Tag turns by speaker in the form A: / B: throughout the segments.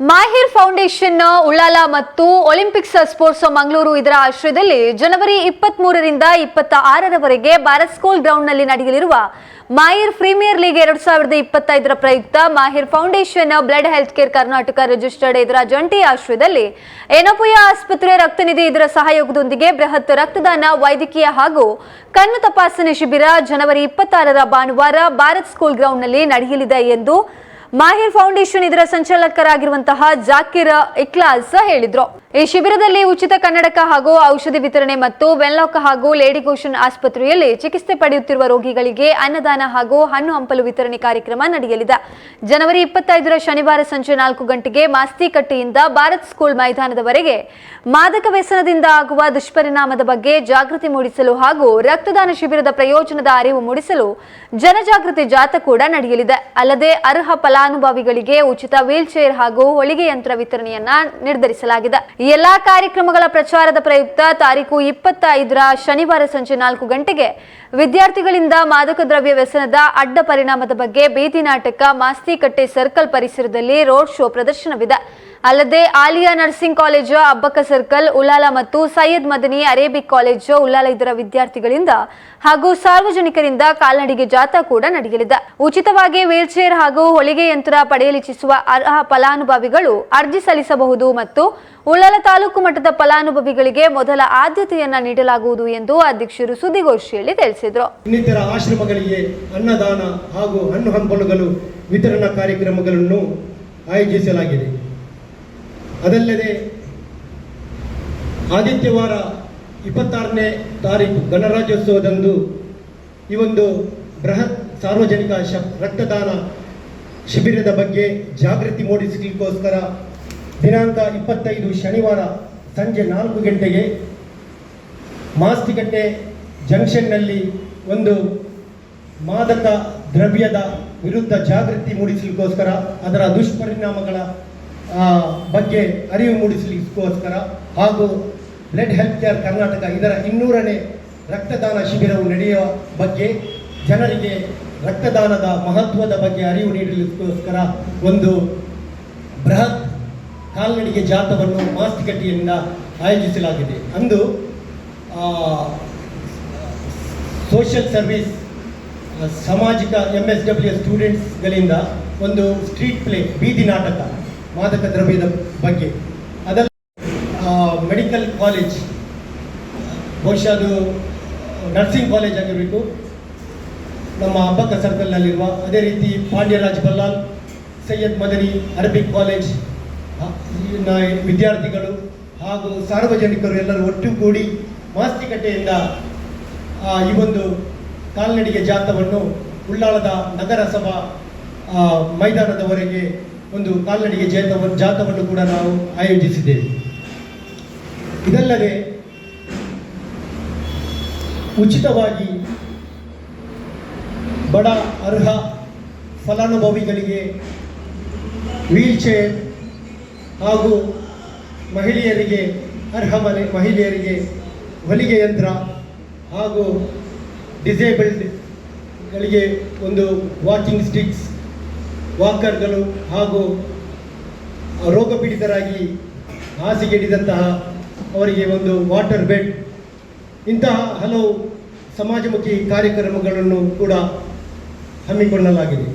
A: ಮಾಹಿರ್ foundation Ullal ಮತ್ತು Olympics sports Mangaluru ಇದರ ಆಶ್ರಯದಲ್ಲಿ ಜನವರಿ ಇಪ್ಪತ್ತ್ ಮೂರರಿಂದ ಇಪ್ಪತ್ತ ಆರರವರೆಗೆ ಭಾರತ್ ಸ್ಕೂಲ್ ಗ್ರೌಂಡ್ನಲ್ಲಿ ನಡೆಯಲಿರುವ ಮಾಹಿರ್ ಪ್ರೀಮಿಯರ್ ಲೀಗ್ ಎರಡು ಸಾವಿರದ ಇಪ್ಪತ್ತೈದರ ಪ್ರಯುಕ್ತ Mahir foundation blood health care Karnataka registered ಇದರ ಜಂಟಿ ಆಶ್ರಯದಲ್ಲಿ ಏನಪುಯ ಆಸ್ಪತ್ರೆ ರಕ್ತನಿಧಿ ಇದರ ಸಹಯೋಗದೊಂದಿಗೆ ಬೃಹತ್ ರಕ್ತದಾನ ವೈದ್ಯಕೀಯ ಹಾಗೂ ಕಣ್ಣು ತಪಾಸಣೆ ಶಿಬಿರ ಜನವರಿ ಇಪ್ಪತ್ತಾರರ ಭಾನುವಾರ ಭಾರತ್ ಸ್ಕೂಲ್ ಗ್ರೌಂಡ್ನಲ್ಲಿ ನಡೆಯಲಿದೆ ಎಂದು ಮಾಹಿರ್ ಫೌಂಡೇಶನ್ ಇದರ ಸಂಚಾಲಕರಾಗಿರುವಂತಹ ಜಾಕಿರ್ ಇಕ್ಲಾಸ್ ಹೇಳಿದ್ರು. ಈ ಶಿಬಿರದಲ್ಲಿ ಉಚಿತ ಕನ್ನಡಕ ಹಾಗೂ ಔಷಧಿ ವಿತರಣೆ ಮತ್ತು ವೆನ್ಲಾಕ್ ಹಾಗೂ ಲೇಡಿ ಗೋಷನ್ ಆಸ್ಪತ್ರೆಯಲ್ಲಿ ಚಿಕಿತ್ಸೆ ಪಡೆಯುತ್ತಿರುವ ರೋಗಿಗಳಿಗೆ ಅನ್ನದಾನ ಹಾಗೂ ಹಣ್ಣು ಹಂಪಲು ವಿತರಣೆ ಕಾರ್ಯಕ್ರಮ ನಡೆಯಲಿದೆ. ಜನವರಿ ಇಪ್ಪತ್ತೈದರ ಶನಿವಾರ ಸಂಜೆ ನಾಲ್ಕು ಗಂಟೆಗೆ ಮಾಸ್ತಿಕಟ್ಟೆಯಿಂದ ಭಾರತ್ ಸ್ಕೂಲ್ ಮೈದಾನದವರೆಗೆ ಮಾದಕ ವ್ಯಸನದಿಂದ ಆಗುವ ದುಷ್ಪರಿಣಾಮದ ಬಗ್ಗೆ ಜಾಗೃತಿ ಮೂಡಿಸಲು ಹಾಗೂ ರಕ್ತದಾನ ಶಿಬಿರದ ಪ್ರಯೋಜನದ ಅರಿವು ಮೂಡಿಸಲು ಜನಜಾಗೃತಿ ಜಾಥಾ ಕೂಡ ನಡೆಯಲಿದೆ. ಅಲ್ಲದೆ ಅರ್ಹ ಫಲಾನುಭವಿಗಳಿಗೆ ಉಚಿತ ವೀಲ್ ಚೇರ್ ಹಾಗೂ ಹೊಲಿಗೆ ಯಂತ್ರ ವಿತರಣೆಯನ್ನ ನಿರ್ಧರಿಸಲಾಗಿದೆ. ಎಲ್ಲಾ ಕಾರ್ಯಕ್ರಮಗಳ ಪ್ರಚಾರದ ಪ್ರಯುಕ್ತ ತಾರೀಕು ಇಪ್ಪತ್ತೈದರ ಶನಿವಾರ ಸಂಜೆ ನಾಲ್ಕು ಗಂಟೆಗೆ ವಿದ್ಯಾರ್ಥಿಗಳಿಂದ ಮಾದಕ ದ್ರವ್ಯ ವ್ಯಸನದ ಅಡ್ಡ ಪರಿಣಾಮದ ಬಗ್ಗೆ ಬೀದಿ ನಾಟಕ ಮಾಸ್ತಿಕಟ್ಟೆ ಸರ್ಕಲ್ ಪರಿಸರದಲ್ಲಿ ರೋಡ್ ಶೋ ಪ್ರದರ್ಶನವಿದೆ. ಅಲ್ಲದೆ Aliya nursing college, Abbakka circle Ullal ಮತ್ತು ಸೈಯದ್ ಮದನಿ ಅರೇಬಿಕ್ ಕಾಲೇಜು ಉಲ್ಲಾಲ ಇದರ ವಿದ್ಯಾರ್ಥಿಗಳಿಂದ ಹಾಗೂ ಸಾರ್ವಜನಿಕರಿಂದ ಕಾಲ್ನಡಿಗೆ ಜಾಥಾ ಕೂಡ ನಡೆಯಲಿದೆ. ಉಚಿತವಾಗಿ ವೀಲ್ ಚೇರ್ ಹಾಗೂ ಹೊಲಿಗೆ ಯಂತ್ರ ಪಡೆಯಲಿಚ್ಛಿಸುವ ಅರ್ಹ ಫಲಾನುಭವಿಗಳು ಅರ್ಜಿ ಸಲ್ಲಿಸಬಹುದು ಮತ್ತು ಉಳ್ಳಾಲ ತಾಲೂಕು ಮಟ್ಟದ ಫಲಾನುಭವಿಗಳಿಗೆ ಮೊದಲ ಆದ್ಯತೆಯನ್ನ ನೀಡಲಾಗುವುದು ಎಂದು ಅಧ್ಯಕ್ಷರು ಸುದ್ದಿಗೋಷ್ಠಿಯಲ್ಲಿ ತಿಳಿಸಿದರು.
B: ಇನ್ನಿತರ ಆಶ್ರಮಗಳಿಗೆ ಅನ್ನದಾನ ಹಾಗೂ ಹಣ್ಣು ಹಂಪಲುಗಳು ವಿತರಣಾ ಕಾರ್ಯಕ್ರಮಗಳನ್ನು ಆಯೋಜಿಸಲಾಗಿದೆ. ಅದಲ್ಲದೆ ಆದಿತ್ಯವಾರ ಇಪ್ಪತ್ತಾರನೇ ತಾರೀಕು ಗಣರಾಜ್ಯೋತ್ಸವದಂದು ಈ ಒಂದು ಬೃಹತ್ ಸಾರ್ವಜನಿಕ ಶ ರಕ್ತದಾನ ಶಿಬಿರದ ಬಗ್ಗೆ ಜಾಗೃತಿ ಮೂಡಿಸಲಿಕ್ಕೋಸ್ಕರ ದಿನಾಂಕ ಇಪ್ಪತ್ತೈದು ಶನಿವಾರ ಸಂಜೆ ನಾಲ್ಕು ಗಂಟೆಗೆ ಮಾಸ್ತಿಕಟ್ಟೆ ಜಂಕ್ಷನ್ನಲ್ಲಿ ಒಂದು ಮಾದಕ ದ್ರವ್ಯದ ವಿರುದ್ಧ ಜಾಗೃತಿ ಮೂಡಿಸಲಿಕ್ಕೋಸ್ಕರ ಅದರ ದುಷ್ಪರಿಣಾಮಗಳ ಬಗ್ಗೆ ಅರಿವು ಮೂಡಿಸಲಿಕ್ಕೋಸ್ಕರ ಹಾಗೂ ಬ್ಲಡ್ ಹೆಲ್ತ್ ಕೇರ್ ಕರ್ನಾಟಕ ಇದರ ಇನ್ನೂರನೇ ರಕ್ತದಾನ ಶಿಬಿರವು ನಡೆಯುವ ಬಗ್ಗೆ ಜನರಿಗೆ ರಕ್ತದಾನದ ಮಹತ್ವದ ಬಗ್ಗೆ ಅರಿವು ನೀಡಲಿಕ್ಕೋಸ್ಕರ ಒಂದು ಬೃಹತ್ ಕಾಲ್ನಡಿಗೆ ಜಾಥವನ್ನು ಮಾಸ್ತಿಕಟ್ಟಿಯಿಂದ ಆಯೋಜಿಸಲಾಗಿದೆ. ಅಂದು ಸೋಷಿಯಲ್ ಸರ್ವಿಸ್ ಸಾಮಾಜಿಕ ಎಂ ಎಸ್ ಡಬ್ಲ್ಯೂ ಸ್ಟೂಡೆಂಟ್ಸ್ಗಳಿಂದ ಒಂದು ಸ್ಟ್ರೀಟ್ ಪ್ಲೇ ಬೀದಿ ನಾಟಕ. ಮಾದಕ ದ್ರವ್ಯದ ಬಗ್ಗೆ. ಅದಲ್ಲ ಮೆಡಿಕಲ್ ಕಾಲೇಜ್ ಬಹುಶಃ ಅದು ನರ್ಸಿಂಗ್ ಕಾಲೇಜ್ ಆಗಿರಬೇಕು. ನಮ್ಮ ಅಬ್ಬಕ್ಕ ಸರ್ಕಲ್ನಲ್ಲಿರುವ ಅದೇ ರೀತಿ ಪಾಂಡ್ಯರಾಜ್ ಬಲ್ಲಾಲ್ ಸೈಯದ್ ಮದನಿ ಅರಬಿಕ್ ಕಾಲೇಜ್ ವಿದ್ಯಾರ್ಥಿಗಳು ಹಾಗೂ ಸಾರ್ವಜನಿಕರು ಎಲ್ಲರೂ ಒಟ್ಟುಗೂಡಿ ಮಾಸ್ತಿಕಟ್ಟೆಯಿಂದ ಈ ಒಂದು ಕಾಲ್ನಡಿಗೆ ಜಾಥವನ್ನು ಉಳ್ಳಾಳದ ನಗರಸಭಾ ಮೈದಾನದವರೆಗೆ ಒಂದು ಕಾಲ್ನಡಿಗೆ ಜಾಥವನ್ನು ಜಾಥವನ್ನು ಕೂಡ ನಾವು ಆಯೋಜಿಸಿದ್ದೇವೆ. ಇದಲ್ಲದೆ ಉಚಿತವಾಗಿ ಬಡ ಅರ್ಹ ಫಲಾನುಭವಿಗಳಿಗೆ ವೀಲ್ ಚೇರ್ ಹಾಗೂ ಮಹಿಳೆಯರಿಗೆ ಅರ್ಹ ಮನೆ ಮಹಿಳೆಯರಿಗೆ ಹೊಲಿಗೆ ಯಂತ್ರ ಹಾಗೂ ಡಿಸೇಬಲ್ಡ್ಗಳಿಗೆ ಒಂದು ವಾಕಿಂಗ್ ಸ್ಟಿಕ್ಸ್ ವಾಕರ್ಗಳು ಹಾಗೂ ರೋಗ ಪೀಡಿತರಾಗಿ ಹಾಸಿಗೆಡಿದಂತಹ ಅವರಿಗೆ ಒಂದು ವಾಟರ್ ಬೆಡ್. ಇಂತಹ ಹಲವು ಸಮಾಜಮುಖಿ ಕಾರ್ಯಕ್ರಮಗಳನ್ನು ಕೂಡ ಹಮ್ಮಿಕೊಳ್ಳಲಾಗಿದೆ.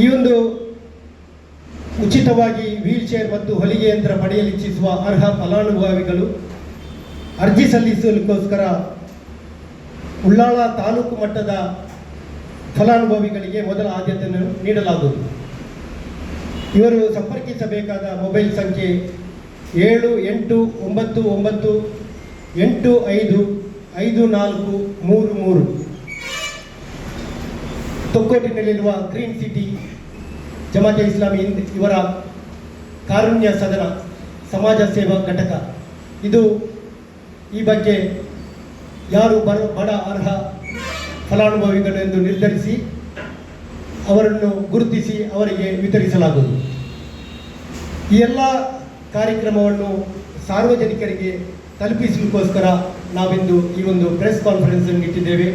B: ಈ ಒಂದು ಉಚಿತವಾಗಿ ವೀಲ್ ಚೇರ್ ಮತ್ತು ಹೊಲಿಗೆ ಯಂತ್ರ ಪಡೆಯಲಿಚ್ಛಿಸುವ ಅರ್ಹ ಫಲಾನುಭವಿಗಳು ಅರ್ಜಿ ಸಲ್ಲಿಸಲಿಕ್ಕೋಸ್ಕರ ಉಳ್ಳಾಳ ತಾಲೂಕು ಮಟ್ಟದ ಫಲಾನುಭವಿಗಳಿಗೆ ಮೊದಲ ಆದ್ಯತೆಯನ್ನು ನೀಡಲಾಗುವುದು. ಇವರು ಸಂಪರ್ಕಿಸಬೇಕಾದ ಮೊಬೈಲ್ ಸಂಖ್ಯೆ ಏಳು ಎಂಟು ಒಂಬತ್ತು ಒಂಬತ್ತು ಎಂಟು ಐದು ಐದು ನಾಲ್ಕು ಮೂರು ಮೂರು. ತೊಕ್ಕೋಟಿನಲ್ಲಿರುವ ಗ್ರೀನ್ ಸಿಟಿ, ಜಮಾತೆ ಇಸ್ಲಾಮಿ ಹಿಂದ್ ಇವರ ಕಾರುಣ್ಯ ಸದನ ಸಮಾಜ ಸೇವಾ ಘಟಕ. ಇದು ಈ ಬಗ್ಗೆ ಯಾರು ಬರ ಬಡ ಅರ್ಹ ಫಲಾನುಭವಿಗಳು ಎಂದು ನಿರ್ಧರಿಸಿ ಅವರನ್ನು ಗುರುತಿಸಿ ಅವರಿಗೆ ವಿತರಿಸಲಾಗುವುದು. ಈ ಎಲ್ಲ ಕಾರ್ಯಕ್ರಮವನ್ನು ಸಾರ್ವಜನಿಕರಿಗೆ ತಲುಪಿಸಲಿಕ್ಕೋಸ್ಕರ ನಾವಿಂದು ಈ ಒಂದು ಪ್ರೆಸ್ ಕಾನ್ಫರೆನ್ಸ್ ಅನ್ನು ಇಟ್ಟಿದ್ದೇವೆ.